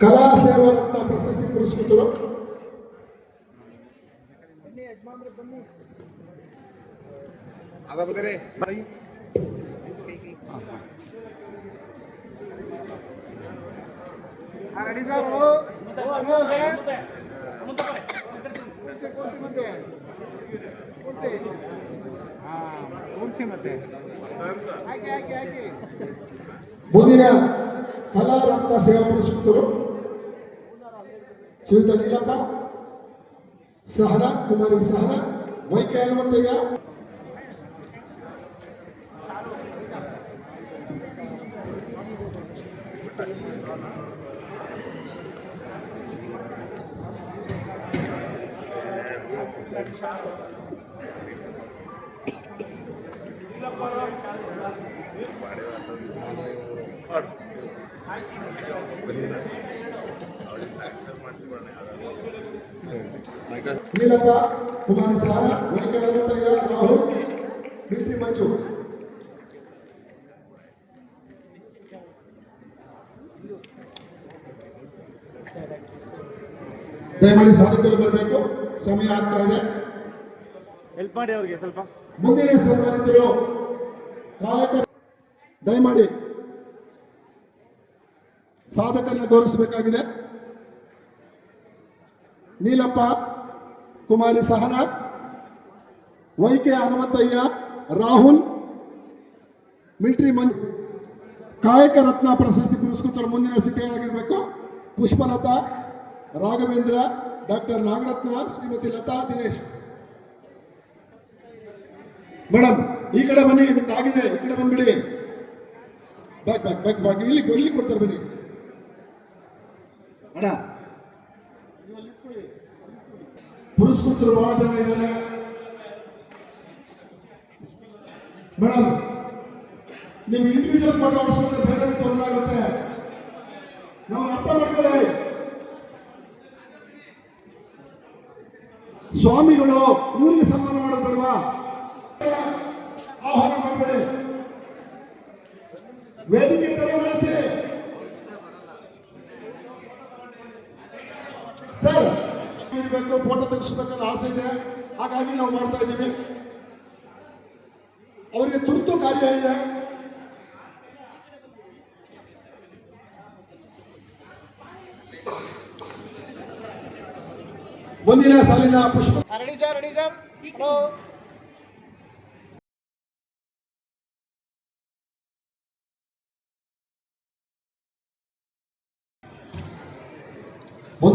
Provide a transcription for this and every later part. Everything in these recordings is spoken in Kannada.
ಕಲಾ ಸೇವಾ ರತ್ನ ಪ್ರಶಸ್ತಿ ಪುರಸ್ಕೃತರು ಅದ ಬದಲೇ ರೆಡಿ ಸರ್ ಹಲೋ ಸರ್ ಕೂರ್ಸಿ ಕೂರ್ಸಿ ಮತ್ತೆ ಕೂರ್ಸಿ ಹಾಂ ಕೂರ್ಸಿ ಮತ್ತೆ ಹಾಕಿ ಹಾಕಿ ಹಾಕಿ ಮುಂದಿನ ಕಲಾ ರತ್ನ ಸೇವಾ ಪುರಸ್ಕೃತರು ಶ್ರೀಯುತ ನೀಲಪ್ಪ ಸಹನ ಕುಮಾರಿ ಸಹನ ವೈಕೆ ಹನುಮಂತಯ್ಯ. ನೀಲಪ್ಪ ಕುಮಾರ ಸಾರ ವೈಕೆ ಹನುಮಂತಯ್ಯ ರಾಹುಲ್ ಪ್ರೀತಿ ಮಂಜು. ದಯಮಾಡಿ ಸಾಧಕರು ಬರಬೇಕು. ಸಮಯ ಆಗ್ತಾ ಇದೆ. ಹೆಲ್ಪ್ ಮಾಡಿ ಅವ್ರಿಗೆ ಸ್ವಲ್ಪ. ಮುಂದಿನ ಸನ್ಮಾನಿತರು ಕಾಯಕ ದಯಮಾಡಿ. ಸಾಧಕರನ್ನ ಗೌರವಿಸಬೇಕಾಗಿದೆ. Neelappa, Kumari Sahana, Y K Hanumanthaiah, Rahul, military man, Kayaka Ratna ಪ್ರಶಸ್ತಿ ಪುರಸ್ಕೃತರು ಮುಂದಿನ ಸ್ಥಿತಿಯಾಗಿರಬೇಕು ಪುಷ್ಪಲತಾ, ರಾಘವೇಂದ್ರ, ಡಾಕ್ಟರ್ ನಾಗರತ್ನ, ಶ್ರೀಮತಿ ಲತಾ ದಿನೇಶ್. ಮೇಡಮ್ ಈ ಕಡೆ ಬನ್ನಿ ಆಗಿದೆ ಈ ಕಡೆ ಬಂದ್ಬಿಡಿ. ಬ್ಯಾಕ್ ಬ್ಯಾಕ್ ಬ್ಯಾಕ್ ಬ್ಯಾಕ್ ಇಲ್ಲಿ ಕೊಡ್ತಾರೆ ಬನ್ನಿ. ಅಣ್ಣ. ಪುರಸ್ಕೃತರು ಬಹಳ ಮೇಡಮ್ ನೀವು ಇಂಡಿವಿಜುವಲ್ ಫೋಟೋ ಹೊಡ್ಸ್ಕೊಂಡ್ರೆ ಬೇರೆ ತೊಂದರೆ ಆಗುತ್ತೆ. ನಾವು ಅರ್ಥ ಮಾಡ್ಕೊಳ್ಳಿ. ಸ್ವಾಮಿಗಳು ಸರ್ ಇರಬೇಕು ಫೋಟೋ ತೆಗೆಸ್ಬೇಕನ್ನೋ ಆಸೆ ಇದೆ. ಹಾಗಾಗಿ ನಾವು ಮಾಡ್ತಾ ಇದ್ದೀವಿ. ಅವರಿಗೆ ತುರ್ತು ಕಾರ್ಯ ಇದೆ. ಒಂದಿನ ಸಾಲಿನ Pushpa. Ready sir ready sir.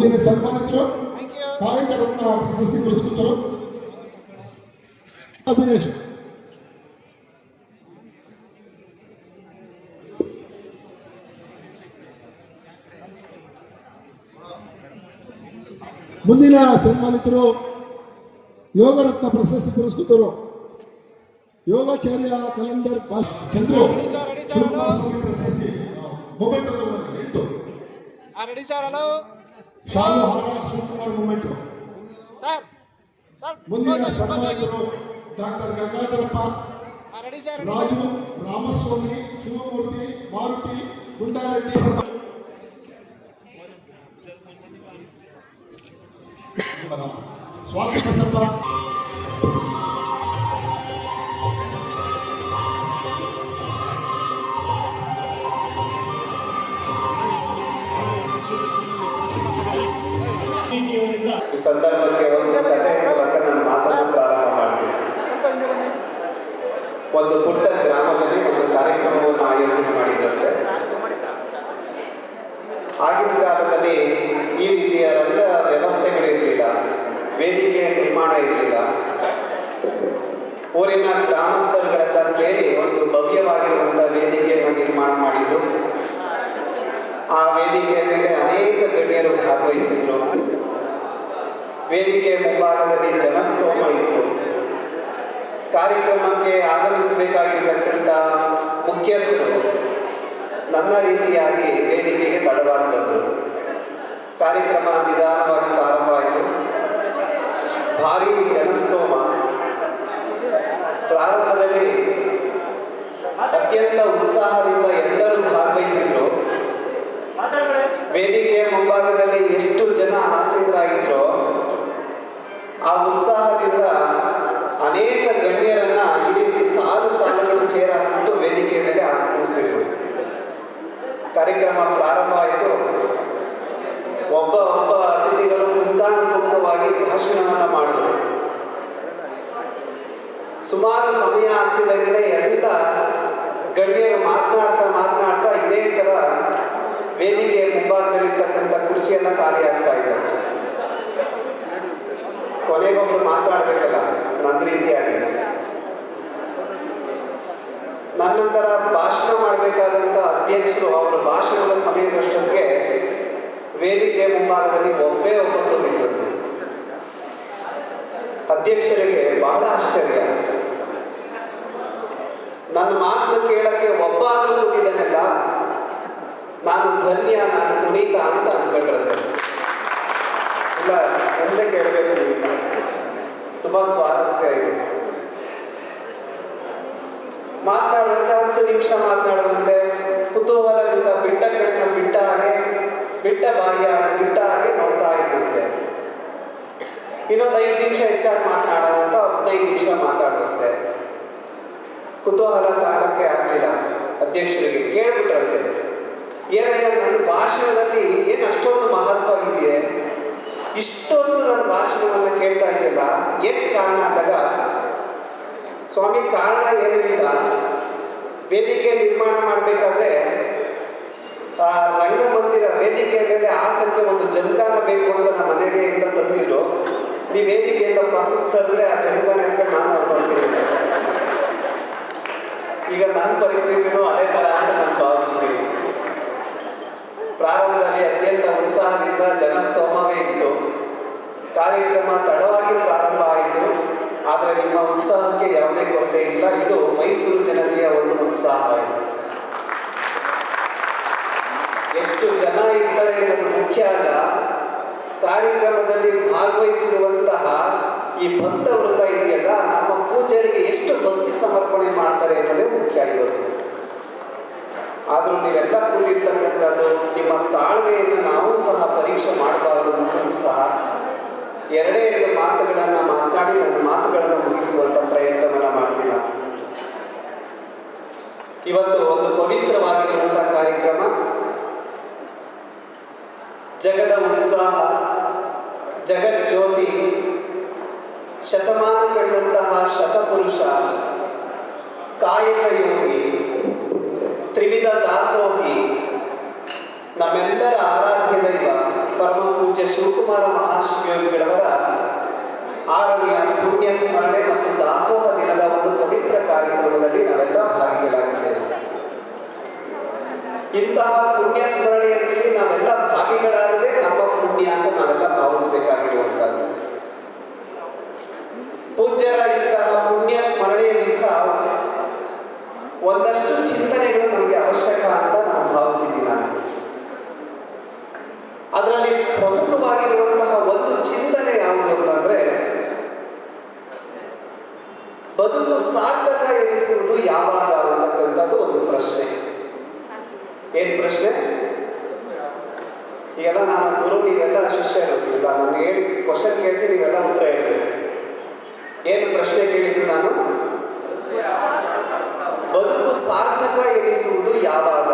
Hello ಮುಂದಿನ ಸನ್ಮಾನಿತರು ಥ್ಯಾಂಕ್ ಯು ಕಾಯಕ ರತ್ನ ಪ್ರಶಸ್ತಿ ಪುರಸ್ಕೃತರು ದಿನೇಶ್ ಮುಂದಿನ ಸನ್ಮಾನಿತರು ಯೋಗ ರತ್ನ ಪ್ರಶಸ್ತಿ ಪುರಸ್ಕೃತರು ಯೋಗಾಚಾರ್ಯ ಕಲಂದರ್ ಬಾ- Chandru ready sir ready sir Shivakumara hello Swami ಪ್ರಶಸ್ತಿ ಮೊಮೆಂಟ್ ತಗೊಂಡ್ಬನ್ನಿ ಎಂಟು ರೆಡಿ ಸರ್ ಹಲೋ ಶಾಲು ಹಾರ ಶಿವಕುಮಾರ್ ಮೊಮೆಂಟ್ ಸರ್ ಸರ್ ಮುಂದಿನ ಸನ್ಮಾನಿತರು ಡಾಕ್ಟರ್ ಗಂಗಾಧರಪ್ಪ ರೆಡಿ ಸರ್ ಭಾಗವಹಿಸಿದ್ರು ವೇದಿಕೆ ಮುಂಭಾಗದಲ್ಲಿ ಜನಸ್ತೋಮ ಇತ್ತು. ಕಾರ್ಯಕ್ರಮಕ್ಕೆ ಆಗಮಿಸಬೇಕಾಗಿರ್ತಕ್ಕಂಥ ಮುಖ್ಯಸ್ಥರು ನನ್ನ ರೀತಿಯಾಗಿ ವೇದಿಕೆಗೆ ತಡವಾಗಿ ಬಂದರು. ಕಾರ್ಯಕ್ರಮ ನಿಧಾನವಾಗಿ ಪ್ರಾರಂಭವಾಯಿತು. ಭಾರಿ ಜನಸ್ತೋಮ. ಪ್ರಾರಂಭದಲ್ಲಿ ಅತ್ಯಂತ ಉತ್ಸಾಹದಿಂದ ಎಲ್ಲರೂ ಭಾಗವಹಿಸಿದ್ರು. ವೇದಿಕೆಯ ಮುಂಭಾಗದಲ್ಲಿ ಎಷ್ಟು ಜನ ಹಾಸಿದರಾಗಿದ್ರೋ ಆ ಉತ್ಸಾಹದಿಂದ ಅನೇಕ ಗಣ್ಯರನ್ನ ಈ ರೀತಿ ಸಾಲು ಸಾಲುಗಳು ಚೇರ ಹಾಕಿಟ್ಟು ವೇದಿಕೆಯ ಮೇಲೆ ಕೂರಿಸಿದರು ಕಾರ್ಯಕ್ರಮ ಪ್ರಾರಂಭ ಆಯಿತು. ಒಬ್ಬ ಒಬ್ಬ ಅತಿಥಿಗಳು ಪುಂಖಾನುಪುಂಖವಾಗಿ ಭಾಷಣವನ್ನ ಮಾಡಿದರು. ಸುಮಾರು ಸಮಯ ಆಗ್ತಿದ್ದಾಗಲೇ ಎಲ್ಲ ಗಣ್ಯರು ಮಾತನಾಡ್ತಾ ಮಾತನಾಡ್ತಾ ಇದೇ ತರ ವೇದಿಕೆಯ ಮುಂಭಾಗದಲ್ಲಿರ್ತಕ್ಕಂಥ ಕುರ್ಚಿಯನ್ನ ಖಾಲಿ ಆಗ್ತಾ ಇದ್ದಾರೆ. ಕೊನೆಗೊಬ್ರು ಮಾತಾಡ್ಬೇಕಲ್ಲ ನನ್ನ ರೀತಿಯಾಗಿ. ನನ್ನಂತರ ಭಾಷಣ ಮಾಡಬೇಕಾದಂಥ ಅಧ್ಯಕ್ಷರು, ಅವರ ಭಾಷಣದ ಸಮಯದಷ್ಟಕ್ಕೆ ವೇದಿಕೆ ಮುಂಭಾಗದಲ್ಲಿ ಒಬ್ಬೇ ಒಬ್ಬರು ಕೂತಿದ್ದಂತೆ ಅಧ್ಯಕ್ಷರಿಗೆ ಬಹಳ ಆಶ್ಚರ್ಯ. ನನ್ನ ಮಾತನ್ನು ಕೇಳಕ್ಕೆ ಒಬ್ಬ ಆದರೂ ನಾನು ಧನ್ಯ, ನಾನು ಪುನೀತ ಅಂತ ಅನ್ಕೊಂಡ್ರಂತೆ ಇಲ್ಲ ಮುಂದೆ ಕೇಳಬೇಕು ನೀವು ತುಂಬಾ ಸ್ವಾರಸ್ಯ ಇದೆ. ಮಾತನಾಡುವಂತೆ ಹತ್ತು ನಿಮಿಷ ಮಾತನಾಡುವಂತೆ ಕುತೂಹಲದಿಂದ ಬಿಟ್ಟ ಕಣ್ಣ ಬಿಟ್ಟ ಹಾಗೆ, ಬಿಟ್ಟ ಬಾಯಿಯ ಬಿಟ್ಟ ಹಾಗೆ ನೋಡ್ತಾ ಇದ್ದಂತೆ. ಇನ್ನೊಂದು ಐದು ನಿಮಿಷ ಹೆಚ್ಚಾಗಿ ಮಾತನಾಡೋದಂತ ಹದಿನೈದು ನಿಮಿಷ ಮಾತಾಡುವಂತೆ ಕುತೂಹಲ ಕಾಣಕ್ಕೆ ಆಗಲಿಲ್ಲ ಅಧ್ಯಕ್ಷರಿಗೆ. ಕೇಳ್ಬಿಟ್ರಂತೆ. ಏನಯ್ಯ ನನ್ನ ಭಾಷಣದಲ್ಲಿ ಏನು ಅಷ್ಟೊಂದು ಮಹತ್ವ ಇದೆಯೇ ಇಷ್ಟೊಂದು ನನ್ನ ಭಾಷಣವನ್ನು ಕೇಳ್ತಾ ಇದೆಯಲ್ಲ, ಏನ್ ಕಾರಣ ಅಂದಾಗ ಸ್ವಾಮಿ, ಕಾರಣ ಏನಿಲ್ಲ ವೇದಿಕೆ ನಿರ್ಮಾಣ ಮಾಡಬೇಕಾದ್ರೆ, ಆ ರಂಗಮಂದಿರ ವೇದಿಕೆ ಮೇಲೆ ಆಸಕ್ತಿ ಒಂದು ಜಮಖಾನ ಬೇಕು ಅಂತ ನಮ್ಮ ಮನೆಗೆ ಇಂದ ತಂದಿದ್ರು. ನೀವು ವೇದಿಕೆಯಿಂದ ಪಕ್ಕಕ್ಕೆ ಸರಿದ್ರೆ ಆ ಜಮಖಾನ ಎತ್ಕೊಂಡು ನಾನು ಅವ್ರು ಬರ್ತೀನಿ ಈಗ ನನ್ನ ಪರಿಸ್ಥಿತಿನೂ ಅದೇ ಥರ ಅಂತ ನಾನು ಭಾವಿಸ್ತೀನಿ. ಪ್ರಾರಂಭದಲ್ಲಿ ಅತ್ಯಂತ ಉತ್ಸಾಹದಿಂದ ಜನಸ್ತೋಮವೇ ಇತ್ತು. ಕಾರ್ಯಕ್ರಮ ತಡವಾಗಿ ಪ್ರಾರಂಭ ಆಯಿತು. ಆದರೆ ನಿಮ್ಮ ಉತ್ಸಾಹಕ್ಕೆ ಯಾವುದೇ ಕೊರತೆ ಇಲ್ಲ. ಇದು ಮೈಸೂರು ಜನತೆಯ ಒಂದು ಉತ್ಸಾಹ ಎಷ್ಟು ಜನ ಇದ್ದಾರೆ ಅನ್ನೋದು ಮುಖ್ಯ ಅಲ್ಲ. ಕಾರ್ಯಕ್ರಮದಲ್ಲಿ ಭಾಗವಹಿಸಿರುವಂತಹ ಈ ಭಕ್ತ ವೃತ್ತ ಇದೆಯಲ್ಲ, ನಮ್ಮ ಪೂಜಾರಿಗೆ ಎಷ್ಟು ಭಕ್ತಿ ಸಮರ್ಪಣೆ ಮಾಡ್ತಾರೆ ಅನ್ನೋದೇ ಮುಖ್ಯ ಇವತ್ತು. ಆದ್ರೂ ನೀವೆಲ್ಲ ಕೂತಿರ್ತಕ್ಕಂಥದ್ದು ನಿಮ್ಮ ತಾಳ್ಮೆಯನ್ನು ನಾವು ಸಹ ಪರೀಕ್ಷೆ ಮಾಡಬಾರದು ಮುಂದೂ ಸಹ ಎರಡೇ ಎರಡು ಮಾತುಗಳನ್ನು ಮಾತನಾಡಿ ನನ್ನ ಮಾತುಗಳನ್ನು ಮುಗಿಸುವಂತ ಪ್ರಯತ್ನವನ್ನ ಮಾಡ್ತಿಲ್ಲ ಇವತ್ತು ಒಂದು ಪವಿತ್ರವಾಗಿರುವಂತಹ ಕಾರ್ಯಕ್ರಮ. ಜಗದ ಉತ್ಸಾಹ ಜ್ಯೋತಿ ಶತಮಾನ ಕಂಡಂತಹ ಶತಪುರುಷ, ಕಾಯಕ ಯೋಗಿ ತ್ರಿವಿಧ ದಾಸೋಹಿ. ನಮ್ಮೆಲ್ಲರ ಆರಾಧ್ಯ ದೈವ ಪರಮ ಪೂಜ್ಯ ಶಿವಕುಮಾರ ಮಹಾಶಿವಗಳವರ ಆರನೆಯ ಪುಣ್ಯ ಸ್ಮರಣೆ ಮತ್ತು ದಾಸೋಹ ದಿನದ ಒಂದು ಪವಿತ್ರ ಕಾರ್ಯಕ್ರಮದಲ್ಲಿ ನಾವೆಲ್ಲ ಭಾಗಿಗಳಾಗಿದ್ದೇವೆ. ಇಂತಹ ಪುಣ್ಯ ಸ್ಮರಣೆಯಲ್ಲಿ ನಾವೆಲ್ಲ ಭಾಗಿಗಳಾಗದೆ ನಮ್ಮ ಪುಣ್ಯ ಅಂತ ನಾವೆಲ್ಲ ಭಾವಿಸಬೇಕಾಗಿರುವಂತಹದ್ದು ಪೂಜ್ಯರ ಇಂತಹ ಪುಣ್ಯ ಸ್ಮರಣೆಯ ದಿವಸ ಒಂದಷ್ಟು ಚಿಂತನೆಗಳು ನಮಗೆ ಅವಶ್ಯಕ ಅಂತ ನಾನು ಭಾವಿಸಿದ್ದೀನಿ ನಾನು ಅದರಲ್ಲಿ ಪ್ರಮುಖವಾಗಿರುವಂತಹ ಒಂದು ಚಿಂತನೆ ಯಾವುದು ಅಂತಂದ್ರೆ, ಬದುಕು ಸಾರ್ಥಕ ಎನಿಸುವುದು ಯಾವಾಗ ಅಂತಕ್ಕಂಥದ್ದು ಒಂದು ಪ್ರಶ್ನೆ. ಏನ್ ಪ್ರಶ್ನೆ? ಈಗೆಲ್ಲ ನಾನು ಗುರು, ನೀವೆಲ್ಲ ಶಿಷ್ಯರು ಇಲ್ಲ ನಾನು ಹೇಳಿ ಕ್ವಶನ್ ಕೇಳ್ತೀನಿ, ನೀವೆಲ್ಲ ಉತ್ತರ ಹೇಳಿ ಏನು ಪ್ರಶ್ನೆ ಕೇಳಿದ್ದು ನಾನು? ಬದುಕು ಸಾರ್ಥಕ ಎನಿಸುವುದು ಯಾವಾಗ?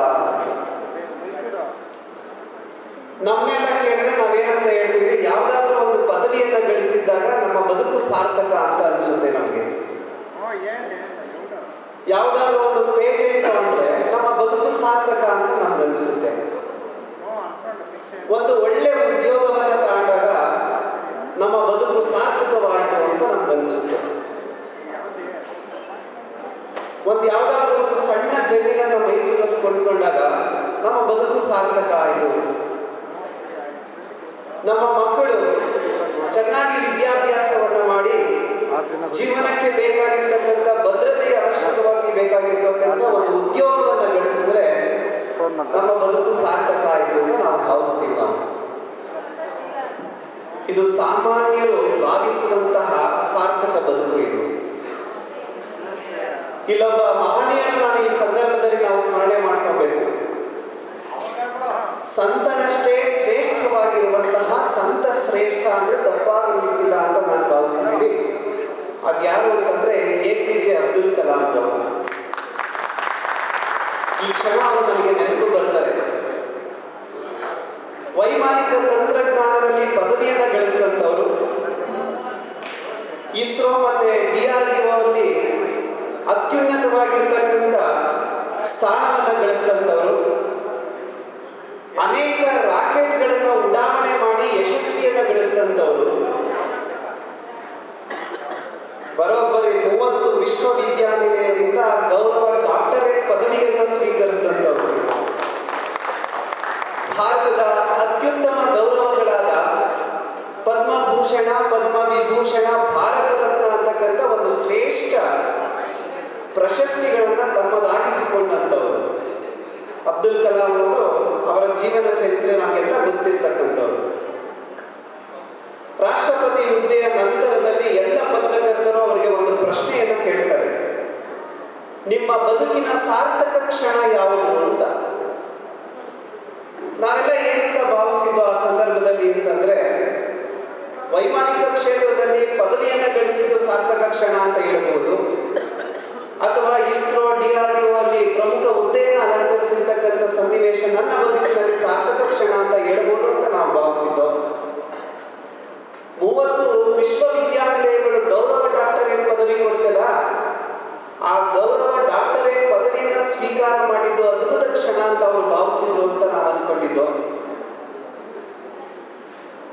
ನಮ್ಮನ್ನೆಲ್ಲ ಕೇಳಿದ್ರೆ ನಾವೇನಂತ ಹೇಳ್ತೀವಿ? ಯಾವ್ದಾದ್ರು ಒಂದು ಪದವಿಯನ್ನ ಗಳಿಸಿದ್ದಾಗ ನಮ್ಮ ಬದುಕು ಸಾರ್ಥಕ ಅಂತ ಅನಿಸುತ್ತೆ ನಮಗೆ. ಯಾವ್ದಾದ್ರು ಒಂದು ಪೇಟೆಂಟ್ ಅಂದ್ರೆ ನಮ್ಮ ಬದುಕು ಸಾರ್ಥಕ ಅಂತ ನಮ್ಗೆ ಅನಿಸುತ್ತೆ. ಒಂದು ಒಳ್ಳೆ ಉದ್ಯೋಗವನ್ನು ತಾಂಡಾಗ ನಮ್ಮ ಬದುಕು ಸಾರ್ಥಕವಾಯಿತು ಅಂತ ನಮ್ಗೆ ಅನಿಸುತ್ತೆ. ಒಂದು ಯಾವ್ದಾದ್ರು ಒಂದು ಸಣ್ಣ ಜಮೀನನ್ನು ಮೈಸೂರಲ್ಲಿ ಕೊಂಡ್ಕೊಂಡಾಗ ನಮ್ಮ ಬದುಕು ಸಾರ್ಥಕ ಆಯಿತು. ನಮ್ಮ ಮಕ್ಕಳು ಚೆನ್ನಾಗಿ ವಿದ್ಯಾಭ್ಯಾಸವನ್ನ ಮಾಡಿ ಜೀವನಕ್ಕೆ ಬೇಕಾಗಿರ್ತಕ್ಕಂಥ ಭದ್ರತೆಯ ಅವಶ್ಯಕವಾಗಿ ಬೇಕಾಗಿರ್ತಕ್ಕಂಥ ಒಂದು ಉದ್ಯೋಗವನ್ನ ಗಳಿಸಿದ್ರೆ ನಮ್ಮ ಬದುಕು ಸಾರ್ಥಕ ಆಯಿತು ಅಂತ ನಾವು ಭಾವಿಸ್ತೀವಿ ನಾವು. ಇದು ಸಾಮಾನ್ಯರು ಭಾವಿಸುವಂತಹ ಸಾರ್ಥಕ ಬದುಕು ಇದು. ಇಲ್ಲೊಬ್ಬ ಮಹನೀಯರು ನಾನು ಈ ಸಂದರ್ಭದಲ್ಲಿ ನಾವು ಸ್ಮರಣೆ ಮಾಡ್ಕೋಬೇಕು. ಸಂತನಷ್ಟೇ ತಪ್ಪಾಗಿರುವಂತಹ ಸಂತ ಶ್ರೇಷ್ಠ ಅಂದರೆ ತಪ್ಪಾಗಿಲ್ಲ ಅಂತ ನಾನು ಭಾವಿಸಿದ್ದೀನಿ. ಅದ್ಯಾರು ಅಂತಂದ್ರೆ A P J Abdul Kalam ಅವರು. ಈ ಕ್ಷಣ ಅವರು ನನಗೆ ನೆನಪು ಬರ್ತಾರೆ. ವೈಮಾನಿಕ ತಂತ್ರಜ್ಞಾನದಲ್ಲಿ ಪದವಿಯನ್ನು ಗಳಿಸಿದಂಥವರು. ಇಸ್ರೋ ಮತ್ತೆ ಡಿಆರ್ಡಿಒ ಅಲ್ಲಿ ಅತ್ಯುನ್ನತವಾಗಿರ್ತಕ್ಕಂಥ ಸ್ಥಾನವನ್ನು ಗಳಿಸಿದಂಥವರು. ಅನೇಕ ರಾಕೆಟ್ ಗಳನ್ನ ಉಡಾವಣೆ ಮಾಡಿ ಯಶಸ್ವಿಯನ್ನ ಗಳಿಸಿದಂತವರು ಬರೋಬ್ಬರಿ ಮೂವತ್ತು ವಿಶ್ವವಿದ್ಯಾನಿಲಯದಿಂದ ಗೌರವ ಡಾಕ್ಟರೇಟ್ ಪದವಿಯನ್ನ ಸ್ವೀಕರಿಸಿದಂತವರು ಭಾರತದ ಅತ್ಯುತ್ತಮ ಗೌರವ ವೈಮಾನಿಕ ಕ್ಷೇತ್ರದಲ್ಲಿ ಪದವಿಯನ್ನು ಗಳಿಸಿದ್ದು ಸಾರ್ಥಕ ಕ್ಷಣ ಅಂತ ಹೇಳಬಹುದು ಅಥವಾ ಇಸ್ರೋ ಡಿಆರ್ಡಿಒ ಅಲ್ಲಿ ಪ್ರಮುಖ ಹುದ್ದೆಯನ್ನು ಅಲಂಕರಿಸಿರ್ತಕ್ಕಂಥ ಸನ್ನಿವೇಶ ನನ್ನ ಬದುಕಿನಲ್ಲಿ ಸಾರ್ಥಕ ಕ್ಷಣ ಅಂತ ಹೇಳಬಹುದು ಅಂತ ನಾವು ಭಾವಿಸಿದ್ದು ಮೂವತ್ತು ವಿಶ್ವವಿದ್ಯಾನಿಲಯಗಳು ಗೌರವ ಡಾಕ್ಟರೇಟ್ ಪದವಿ ಕೊಡ್ತಲ್ಲ, ಆ ಗೌರವ ಡಾಕ್ಟರೇಟ್ ಪದವಿಯನ್ನ ಸ್ವೀಕಾರ ಮಾಡಿದ್ದು ಅದ್ಭುತ ಕ್ಷಣ ಅಂತ ಅವರು ಭಾವಿಸಿದ್ರು ಅಂತ ನಾವು ಅನ್ಕೊಂಡಿದ್ದು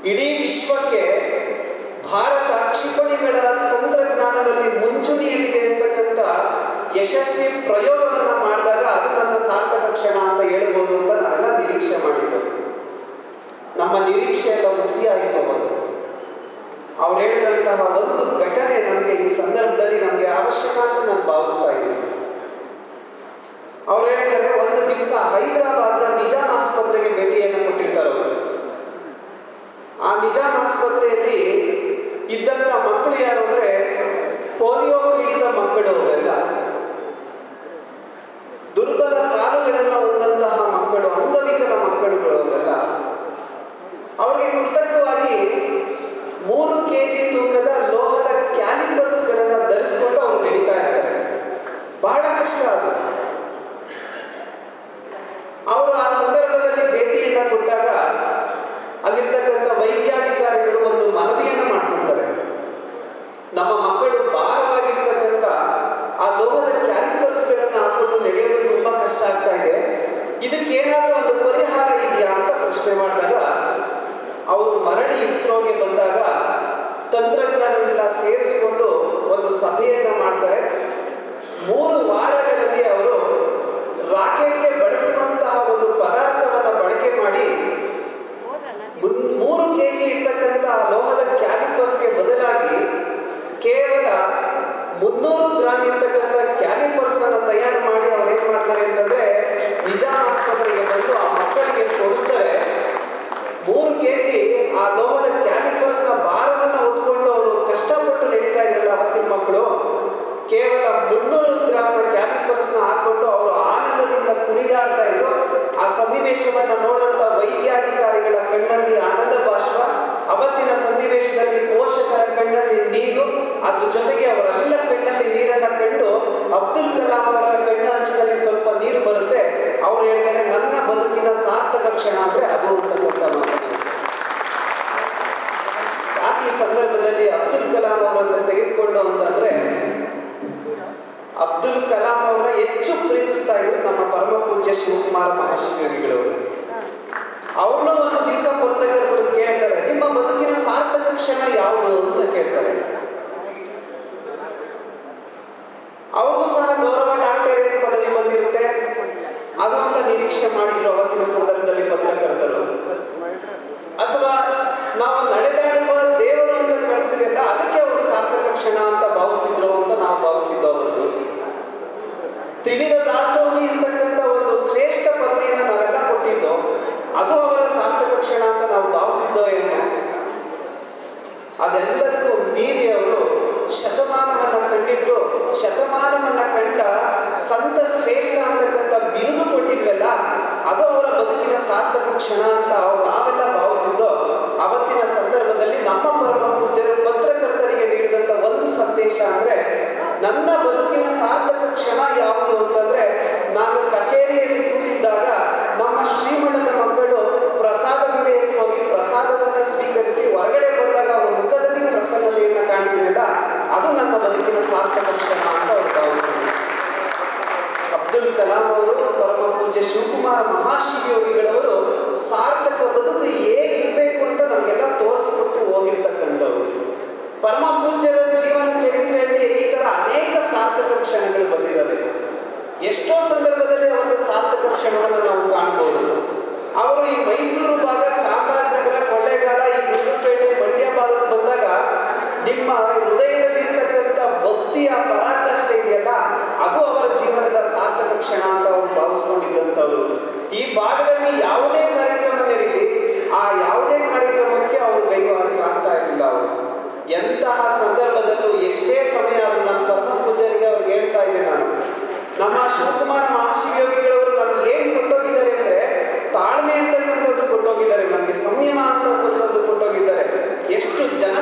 ಇಡೀ ವಿಶ್ವಕ್ಕೆ ಕ್ಷಿಪಣಿಗಳ ತಂತ್ರಜ್ಞಾನದಲ್ಲಿ ಮುಂಚೂಣಿಯಲ್ಲಿದೆ ಅಂತಕ್ಕಂಥ ಯಶಸ್ವಿ ಪ್ರಯೋಗವನ್ನು ಮಾಡಿದಾಗ ಅದು ನನ್ನ ಸಾರ್ಥಕ ಕ್ಷಣ ಅಂತ ಹೇಳ್ಬೋದು ಅಂತ ನಾವೆಲ್ಲ ನಿರೀಕ್ಷೆ ಮಾಡಿದ್ದೆವು. ನಮ್ಮ ನಿರೀಕ್ಷೆ ಎಲ್ಲ ಹುಸಿಯಾಯಿತು ಅವತ್ತು. ಅವ್ರು ಹೇಳಿದಂತಹ ಒಂದು ಘಟನೆ ನಮಗೆ ಈ ಸಂದರ್ಭದಲ್ಲಿ ನಮಗೆ ಅವಶ್ಯಕ ಅಂತ ನಾನು ಭಾವಿಸ್ತಾ ಇದ್ದೀನಿ. ಅವ್ರು ಹೇಳ್ತಾರೆ ಒಂದು ದಿವಸ ಹೈದರಾಬಾದ್ನ ನಿಜಾಮ್ ಆಸ್ಪತ್ರೆಗೆ ಭೇಟಿಯನ್ನು ಕೊಟ್ಟಿರ್ತಾರೆ ಅವರು. ಆ ನಿಜಾಮ್ ಆಸ್ಪತ್ರೆಯಲ್ಲಿ e dando ಮಕ್ಕಳು ಭಾರವಾಗಿರ್ತಕ್ಕಂಥ ಆ ಲೋಹದ ಕ್ಯಾಲಿಪರ್ಸ್ಗಳನ್ನು ಹಾಕೊಂಡು ನಡೆಯೋದು ತುಂಬಾ ಕಷ್ಟ ಆಗ್ತಾ ಇದೆ. ಇದಕ್ಕೆ ಏನಾದರೂ ಒಂದು ಪರಿಹಾರ ಇದೆಯಾ ಅಂತ ಪ್ರಶ್ನೆ ಮಾಡಿದಾಗ, ಅವರು ಮರಳಿ ಇಸ್ರೋಗೆ ಬಂದಾಗ ತಂತ್ರಜ್ಞಾನವೆಲ್ಲ ಸೇರಿಸಿಕೊಂಡು ಒಂದು ಸಭೆಯನ್ನ ಮಾಡ್ತಾರೆ. ಮೂರು ಮಹಾಶಿವಯೋಗಿಗಳವರು ಸಾರ್ಥಕ ಬದುಕು ಹೇಗಿರ್ಬೇಕು ಅಂತ ನಮಗೆಲ್ಲ ತೋರಿಸ್ಕೊಟ್ಟು ಹೋಗಿರ್ತಕ್ಕಂಥವ್ರು. ಪರಮ ಪೂಜ್ಯರ ಜೀವನ ಚರಿತ್ರೆಯಲ್ಲಿ ಈ ತರ ಅನೇಕ ಸಾರ್ಥಕ ಕ್ಷಣಗಳು ಬಂದಿದ್ದಾವೆ. ಎಷ್ಟೋ ಸಂದರ್ಭದಲ್ಲಿ ಅವರ ಸಾರ್ಥಕ ಕ್ಷಣವನ್ನು ನಾವು ಕಾಣ್ಬೋದು. ಅವರು ಈ ಮೈಸೂರು ಭಾಗ ಚಾಮರಾಜನಗರ ಕೊಳ್ಳೇಗಾಲ, ಈ ಗುಂಡುಪೇಟೆ ಮಂಡ್ಯ ಭಾಗಕ್ಕೆ ಬಂದಾಗ ನಿಮ್ಮ ಹೃದಯದಲ್ಲಿರ್ತಕ್ಕಂಥ ಭಕ್ತಿಯ ಇರುವಂಥವು ಈ ಭಾಗದಲ್ಲಿ ಯಾವುದೇ ಕಾರ್ಯಕ್ರಮ ನಡೀಲಿ, ಆ ಯಾವುದೇ ಕಾರ್ಯಕ್ರಮಕ್ಕೆ ಅವರು ಗೈರು ಗೈರಹಾಜರಾಗ್ತಾ ಇರಲಿಲ್ಲ ಅವರು. ಎಂತಹ ಸಂದರ್ಭದಲ್ಲೂ ಎಷ್ಟೇ ಸಮಯ ಆದರೂ ನನ್ನ ಪದ್ಮ ಪೂಜಾರಿಗೆ ಅವ್ರಿಗೆ ಹೇಳ್ತಾ ಇದ್ದೆ ನಾನು. ನಮ್ಮ ಶಿವಕುಮಾರ ಮಹಾಶಿವಯೋಗಿಗಳವರು ನಮ್ಗೆ ಏನು ಕೊಟ್ಟೋಗಿದ್ದಾರೆ ಅಂದ್ರೆ ತಾಳ್ಮೆ ಅಂತಕ್ಕಂಥದ್ದು ಕೊಟ್ಟೋಗಿದ್ದಾರೆ. ನಮಗೆ ಸಂಯಮ ಅಂತಕ್ಕಂಥದ್ದು ಕೊಟ್ಟೋಗಿದ್ದಾರೆ. ಎಷ್ಟು ಜನ